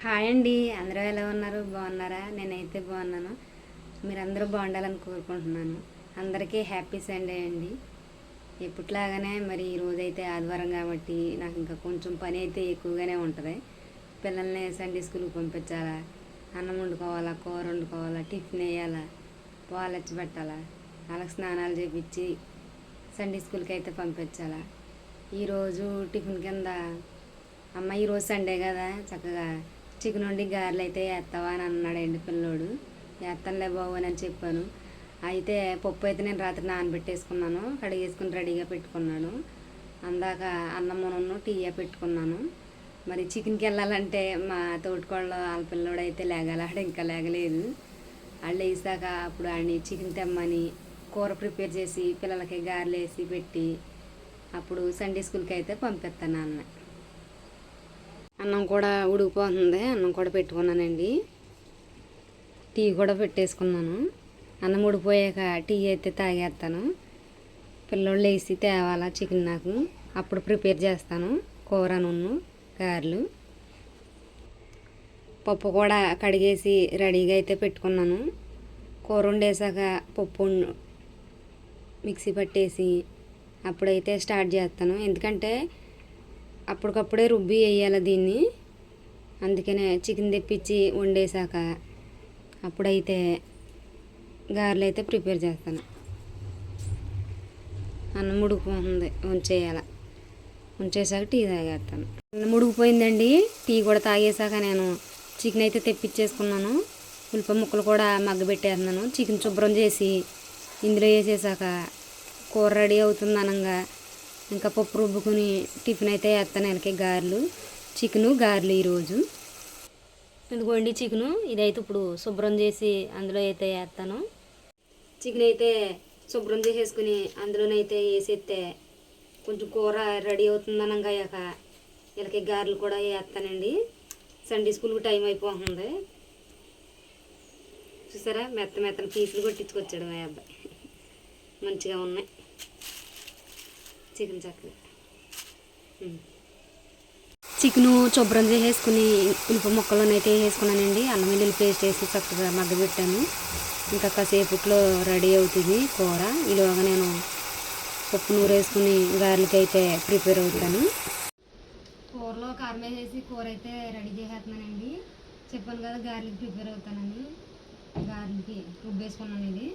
Hi అండి. అందరూ ఎలా ఉన్నారు? బాగున్నారా? నేనైతే బాగున్నాను. మీరందరూ బాగుండాలని కోరుకుంటున్నాను. అందరికీ హ్యాపీ సండే అండి. ఎప్పట్లాగానే మరి ఈరోజైతే ఆదివారం కాబట్టి నాకు ఇంకా కొంచెం పని అయితే ఎక్కువగానే ఉంటుంది. పిల్లల్ని సండే స్కూల్కి పంపించాలా? అన్నం వండుకోవాలా? కూర వండుకోవాలా? టిఫిన్ వేయాలా? పాలచ్చి వచ్చి పెట్టాలా వాళ్ళకి స్నానాలు చేపించి సండే స్కూల్కి అయితే పంపించాలా? ఈరోజు టిఫిన్ కింద అమ్మ ఈరోజు సండే కదా చక్కగా. చికెన్ వండి గారెలు అయితే వేస్తావా అని అన్నాడు అన్నాడండి పిల్లోడు. వేస్తానులే బాబు అని చెప్పాను. అయితే పప్పు అయితే నేను రాత్రి నానబెట్టేసుకున్నాను. కడిగేసుకుని రెడీగా పెట్టుకున్నాను. అందాక అన్నం టీయా పెట్టుకున్నాను. మరి చికెన్కి వెళ్ళాలంటే మా తోటికోళ్ళ వాళ్ళ పిల్లోడు అయితే లేగాలి ఆడ ఇంకా లేగలేదు. వాళ్ళు వేసాక అప్పుడు ఆడిని చికెన్ తెమ్మని కూర ప్రిపేర్ చేసి పిల్లలకి గారెలు వేసి పెట్టి అప్పుడు సండే స్కూల్కి అయితే పంపిస్తాను అన్న. అన్నం కూడా ఉడికిపోతుంది. అన్నం కూడా పెట్టుకున్నానండి. టీ కూడా పెట్టేసుకున్నాను. అన్నం ఉడిపోయాక టీ అయితే తాగేస్తాను. పిల్లోళ్ళు వేసి తేవాలా చికెన్ నాకు. అప్పుడు ప్రిపేర్ చేస్తాను. కూర నూనె గారెలు. పప్పు కూడా కడిగేసి రెడీగా అయితే పెట్టుకున్నాను. కూర వండేసాక పప్పు మిక్సీ పట్టేసి అప్పుడైతే స్టార్ట్ చేస్తాను. ఎందుకంటే అప్పటికప్పుడే రుబ్బి వేయాలి దీన్ని. అందుకనే చికెన్ తెప్పించి వండేసాక అప్పుడైతే గారెలు అయితే ప్రిపేర్ చేస్తాను. అన్నం ఉడికిపోతుంది ఉంచేయాల ఉంచేసాక టీ తాగేస్తాను. అన్నం ఉడికిపోయిందండి. టీ కూడా తాగేసాక నేను చికెన్ అయితే తెప్పించేసుకున్నాను. ఉల్లిప ముక్కలు కూడా మగ్గబెట్టేస్తున్నాను చికెన్ శుభ్రం చేసి ఇందులో వేసేసాక కూర రెడీ అవుతుంది అనగా. ఇంకా పప్పు రుబ్బుకుని టిఫిన్ అయితే వేస్తాను వెనకే గారెలు. చికెను గారెలు ఈరోజు. ఇదిగోండి చికెను. ఇదైతే ఇప్పుడు శుభ్రం చేసి అందులో అయితే వేస్తాను. చికెన్ అయితే శుభ్రం చేసేసుకుని అందులోనైతే వేసేస్తే కొంచెం కూర రెడీ అవుతుంది అనగాక వీళ్ళకి గారెలు కూడా వేస్తానండి. సండే స్కూల్కి టైం అయిపోతుంది. చూసారా? మెత్త మెత్తన పీసులు కొట్టించుకొచ్చాడు మా అబ్బాయి. మంచిగా ఉన్నాయి. చికెన్ చట్నీ. చికెను శుభ్రం చేసేసుకుని ఉల్లిప ముక్కలను అయితే వేసుకున్నానండి. అల్లం వెల్లుల్లి పేస్ట్ వేసి చక్కగా మగ్గబెట్టాను. ఇంకా కాసేపట్లో రెడీ అవుతుంది కూర. ఈలోగా నేను పప్పు నూరు వేసుకుని గారెలకి అయితే ప్రిపేర్ అవుతాను. కూరలో కారం వేసేసి కూర అయితే రెడీ చేసేస్తున్నానండి. చెప్పాను కదా గారెలకి ప్రిపేర్ అవుతానని. గారెలకి రుబ్బేసుకున్నాను ఇది.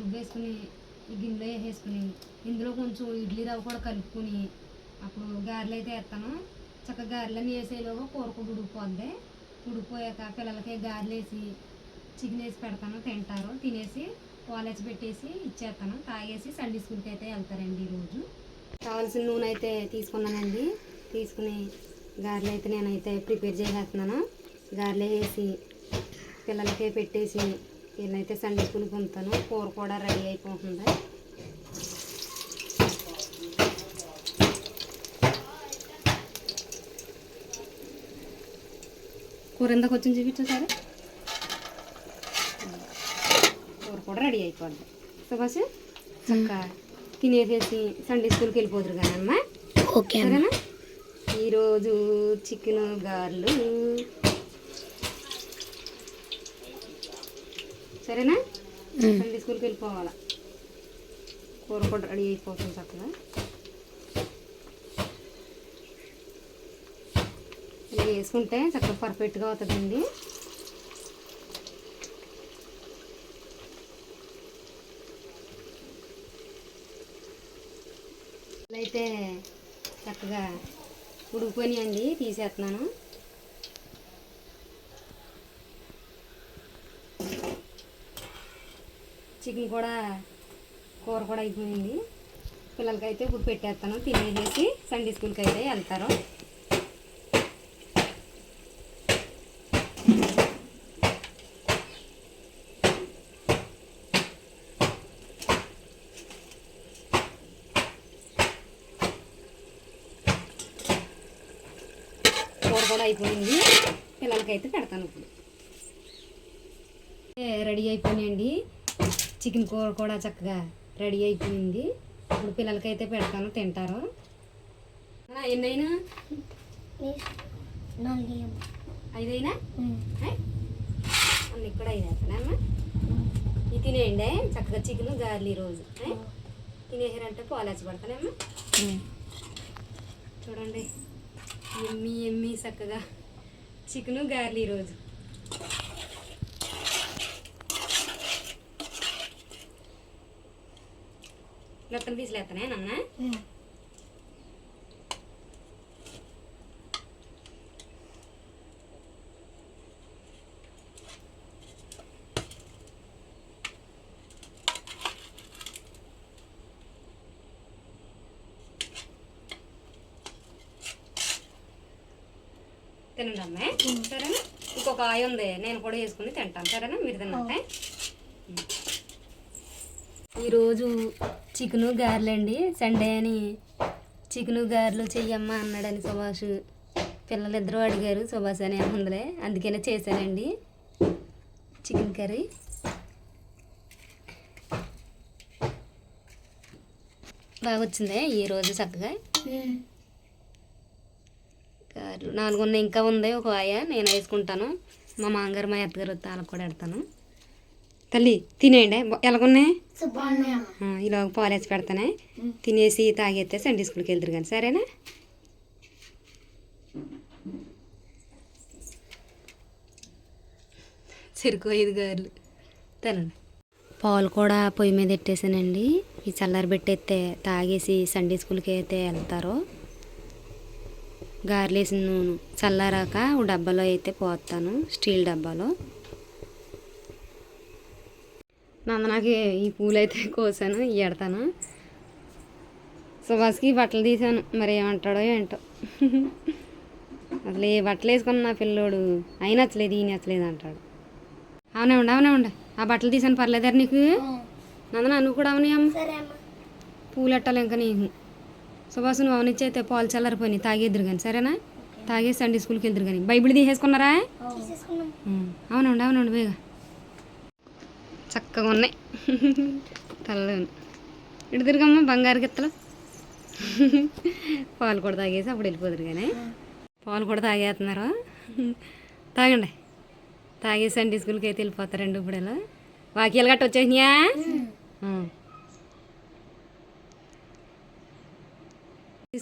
రుబ్బేసుకుని ఈ గిన్నెలో వేసేసుకుని ఇందులో కొంచెం ఇడ్లీ రవ్వ కూడా కలుపుకొని అప్పుడు గారెలు అయితే వేస్తాను. చక్కగా గారెలన్నీ వేసేలోగా కూర కూడా ఉడికిపోద్ది. ఉడికిపోయాక పిల్లలకి గారెలు వేసి చికెన్ వేసి పెడతాను. తింటారు. తినేసి వాలేసి పెట్టేసి ఇచ్చేస్తాను. తాగేసి సండే స్కూల్కి అయితే వెళ్తారండి ఈరోజు. కావాల్సిన నూనె అయితే తీసుకున్నానండి. తీసుకుని గారెలు అయితే నేనైతే ప్రిపేర్ చేసేస్తున్నాను. గారెలు వేసి పిల్లలకే పెట్టేసి వీళ్ళైతే సండే స్కూల్కి పంపుతాను కూర కూడా రెడీ అయిపోతుంది. కూర ఎంత కొంచెం చూపించు సరే కూర కూడా రెడీ అయిపోద్ది. సుభాష్ చక్క తినేసేసి సండే స్కూల్కి వెళ్ళిపోదురు కానీ అమ్మ? ఓకే ఈరోజు చికెన్ గారెలు. సరేనా? సండే స్కూల్కి వెళ్ళిపోవాలా? కూర కూడా రెడీ అయిపోతుంది చక్కగా. ఇలా వేసుకుంటే చక్కగా పర్ఫెక్ట్గా అవుతుందండి. అయితే చక్కగా ఉడికిపోయినాయండి తీసేస్తున్నాను. చికెన్ కూడా కూర కూడా అయిపోయింది. పిల్లలకైతే ఇప్పుడు పెట్టేస్తాను. తినేసేసి సండే స్కూల్కి అయితే వెళ్తారు. కూర కూడా అయిపోయింది. పిల్లలకైతే పెడతాను ఇప్పుడు. రెడీ అయిపోయినాయండి. చికెన్ కూర కూడా చక్కగా రెడీ అయిపోయింది. ఇప్పుడు పిల్లలకైతే పెడతాను తింటారు. ఎన్నైనా? ఐదైనా? అన్నీ కూడా ఐదు వేస్తానమ్మా ఇది తినేయండి చక్కగా చికెన్ గార్లు ఈరోజు ఏ? తినేసారంటే పాలేసి పడతానమ్మా చూడండి ఎమ్మి ఎమ్మి చక్కగా చికెను గార్లు ఈరోజు మొత్తం పీసులు వేస్తానే నాన్న? తినండి అమ్మాయి. సరేనా? ఇంకొక ఆయ ఉంది. నేను కూడా వేసుకుని తింటాను. సరేనా? మీరు తిన్నాక ఈరోజు చికెను గారెలు అండి సండే అని చికెను గారెలు చెయ్యమ్మా అన్నాడని సుభాష్. పిల్లలిద్దరూ అడిగారు. సుభాష్ అనే ముందులే అందుకనే చేశానండి. Chicken curry. బాగా వచ్చిందే ఈరోజు చక్కగా? గారెలు. నాలుగు ఉన్నాయి ఇంకా ఉంది. ఒక ఆయ నేను వేసుకుంటాను. మా మామగారు మా అత్తగారు వస్తే వాళ్ళకి కూడా పెడతాను. తల్లి తినేయండి. ఎలాగున్నాయి? ఇలా పాలేసి పెడతానే. తినేసి తాగేస్తే సండే స్కూల్కి వెళ్తారు కానీ సరేనా? చెరుకు ఐదు గారులు తినండి పాలు కూడా పొయ్యి మీద పెట్టేసానండి ఈ చల్లారి పెట్టేస్తే తాగేసి సండే స్కూల్కి అయితే వెళ్తారు. గారెలు వేసిన నూనె చల్లారాక ఓ డబ్బాలో అయితే పోస్తాను స్టీల్ డబ్బాలో. నందనాకి ఈ పూలు అయితే కోసాను ఎడతాను సుభాష్కి బట్టలు తీసాను మరి ఏమంటాడో ఏంటో. అసలు ఏ బట్టలు వేసుకున్న నా పిల్లోడు అయినా నచ్చలేదు ఈ నచ్చలేదు అంటాడు. అవునే ఉండు అవునే ఉండు. ఆ బట్టలు తీసాను పర్లేదారు నీకు? నందన నువ్వు కూడా అవునాయి అమ్మ. పూలు ఎట్టాలి ఇంకా నీకు. సుభాష్ నువ్వు అవనిచ్చి అయితే పాలు చల్లారిపోయినాయి. తాగేద్దరు కానీ సరేనా? తాగేసి సండే స్కూల్కి వెళ్తారు కానీ. బైబిల్ తీసేసుకున్నారా. అవునండి అవునండి బేగా. చక్కగా ఉన్నాయి. తలలో ఇటు తిరగమ్మ బంగారు గిత్తలు. పాలు కూడా తాగేసి అప్పుడు వెళ్ళిపోదురు కానీ పాలు కూడా తాగేస్తున్నారు. తాగండి. తాగేసి సండే స్కూల్కి అయితే వెళ్ళిపోతారండి ఇప్పుడు ఇలా వాక్యాలు గట్ట వచ్చేసినాయా.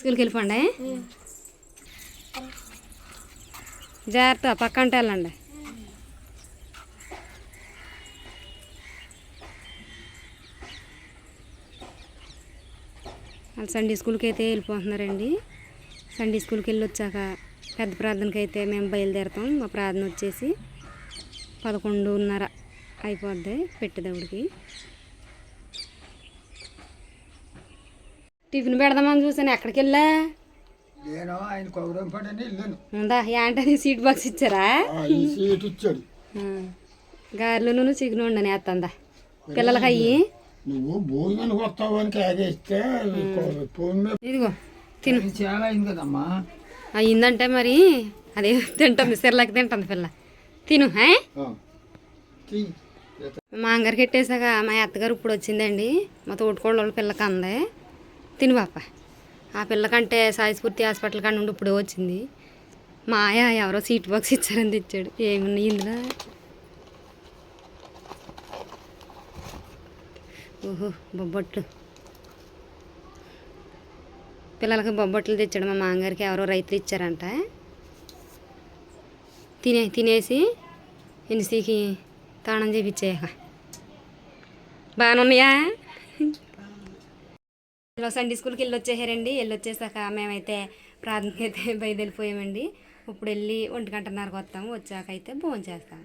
స్కూల్కి వెళ్ళిపోండి. జాగ్రత్త పక్కంటే వెళ్ళండి. వాళ్ళు సండే స్కూల్కి అయితే వెళ్ళిపోతున్నారండి. సండే స్కూల్కి వెళ్ళి వచ్చాక పెద్ద ప్రార్థనకి అయితే మేము బయలుదేరుతాం. మా ప్రార్థన వచ్చేసి పదకొండున్నర అయిపోద్ది పెట్టేదవుడికి టిఫిన్ పెడదామని చూసాను ఎక్కడికి వెళ్ళా? నేను ఆయన కౌరం పడని వెళ్ళాను. ఉందా? ఏంటని సీట్ బాక్స్ ఇచ్చారా? సీట్ ఇచ్చాడు. గారెలు చికెన్ ఉండని వేస్తుందా పిల్లలకి అయ్యి? నువ్వు భోజనానికి వస్తావు అని ఇదిగో తిను. చాలా అయింది కదమ్మా. అయ్యిందంటే మరి అదే తింటుంది సిర్లకి తింటుంది పిల్ల. తిను. మా అంగారికి పెట్టేసాక మా అత్తగారు ఇప్పుడు వచ్చిందండి. మా తోటికోళ్ళ వాళ్ళ పిల్లకి అందే. తిను పాప. ఆ పిల్లకంటే సాయి స్ఫూర్తి హాస్పిటల్ కాడ నుండి ఇప్పుడే వచ్చింది. మా ఆయ ఎవరో సీట్ బాక్స్ ఇచ్చారని తెచ్చాడు. ఏమున్నాయి ఇందులో? ఓహో బొబ్బట్లు. పిల్లలకి బొబ్బట్లు తెచ్చాడు మా మామగారికి ఎవరో రైతులు ఇచ్చారంట. తినే తినేసి ఇన్సీకి తాళం చేపించేయక బాగానే ఉన్నాయా సండే స్కూల్కి వెళ్ళి వచ్చేసారండి వెళ్ళి వచ్చేసాక మేమైతే ప్రాథమిక అయితే బయలుదేరిపోయామండి. ఇప్పుడు వెళ్ళి ఒంటి గంటన్నరకు వస్తాము. వచ్చాక అయితే భోజనం చేస్తాము